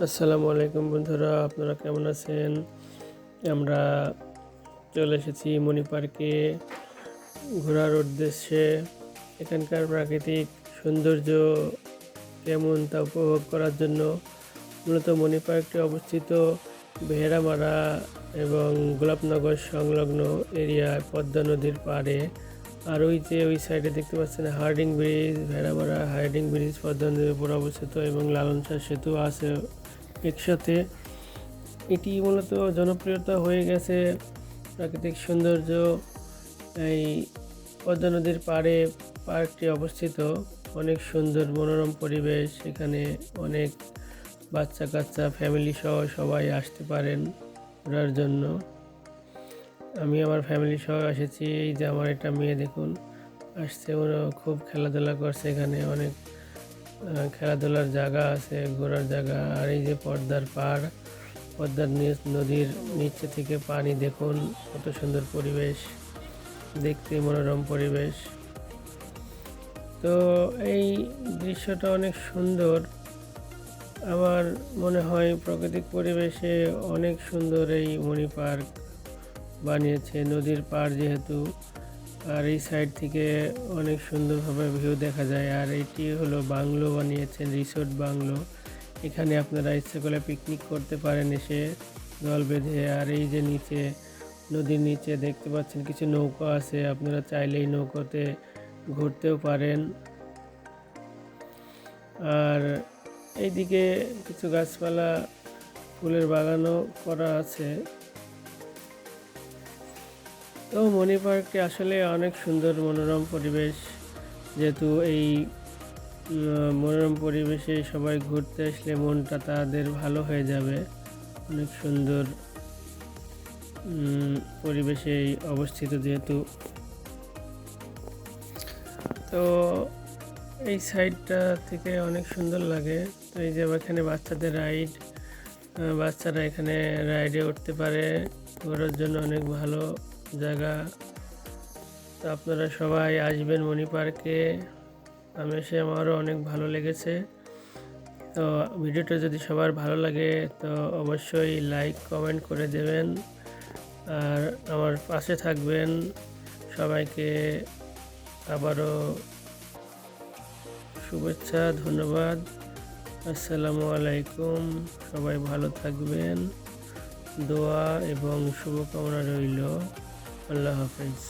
আসসালামু আলাইকুম বন্ধুরা, আপনারা কেমন আছেন? আমরা চলে এসেছি মণি পার্কে ঘোরার উদ্দেশ্যে। এখানকার প্রাকৃতিক সৌন্দর্য কেমন তা উপভোগ করার জন্য মূলত মণি পার্কটি অবস্থিত বেহেরামারা এবং গোলাপনগর সংলগ্ন এরিয়ায় পদ্মা নদীর পাড়ে। আর ওই যে ওই সাইডে দেখতে পাচ্ছেন Hardinge Bridge, Bheramara Hardinge Bridge Padma নদীর উপর অবস্থিত এবং লালন শাহ সেতু আছে একসাথে। এটি মূলত জনপ্রিয়তা হয়ে গেছে প্রাকৃতিক সৌন্দর্য, এই পদ্মা নদীর পাড়ে পার্কটি অবস্থিত। অনেক সুন্দর মনোরম পরিবেশ, এখানে অনেক বাচ্চা কাচ্চা ফ্যামিলি সহ সবাই আসতে পারেন ঘোরার জন্য। আমি আমার ফ্যামিলি সহ এসেছি। এই যে আমার একটা মেয়ে দেখুন, আসছে। ওরা খুব খেলাধুলা করছে এখানে, অনেক খেলাধুলার জায়গা আছে, ঘোরার জায়গা। আর এই যে পর্দার পাড় পদ্মার নদীর নিচে থেকে পানি, দেখুন কত সুন্দর পরিবেশ। দেখতে মনোরম পরিবেশ। তো এই দৃশ্যটা অনেক সুন্দর। আমার মনে হয় প্রাকৃতিক পরিবেশে অনেক সুন্দর এই মণি পার্ক বানিয়েছে, নদীর পাড় যেহেতু, আর এই সাইড থেকে অনেক সুন্দরভাবে ভিউ দেখা যায়। আর এটি হলো বাংলো বানিয়েছেন, রিসোর্ট বাংলো। এখানে আপনারা ইচ্ছে করলে পিকনিক করতে পারেন এসে দল বেঁধে। আর এই যে নিচে, নদীর নিচে দেখতে পাচ্ছেন কিছু নৌকা আছে। আপনারা চাইলেই নৌকাতে ঘুরতেও পারেন। আর এইদিকে কিছু গাছপালা, ফুলের বাগানও করা আছে। তো মণি পার্কটি আসলে অনেক সুন্দর মনোরম পরিবেশ। যেহেতু এই মনোরম পরিবেশে সবাই ঘুরতে আসলে মনটা তাদের ভালো হয়ে যাবে। অনেক সুন্দর পরিবেশে অবস্থিত যেহেতু। তো এই সাইডটা থেকে অনেক সুন্দর লাগে। তো এই যে এখানে বাচ্চাদের রাইড বাচ্চারা এখানে রাইডে উঠতে পারে। ঘোরার জন্য অনেক ভালো জায়গা। তো আপনারা সবাই আসবেন মণি পার্কে। আমি এসে আমারও অনেক ভালো লেগেছে। তো ভিডিওটা যদি সবার ভালো লাগে, তো অবশ্যই লাইক কমেন্ট করে দেবেন। আর আমার পাশে থাকবেন সবাইকে আবারও শুভেচ্ছা, ধন্যবাদ। আসসালামু আলাইকুম, সবাই ভালো থাকবেন। দোয়া এবং শুভকামনা রইল। আল্লাহ হাফেজ।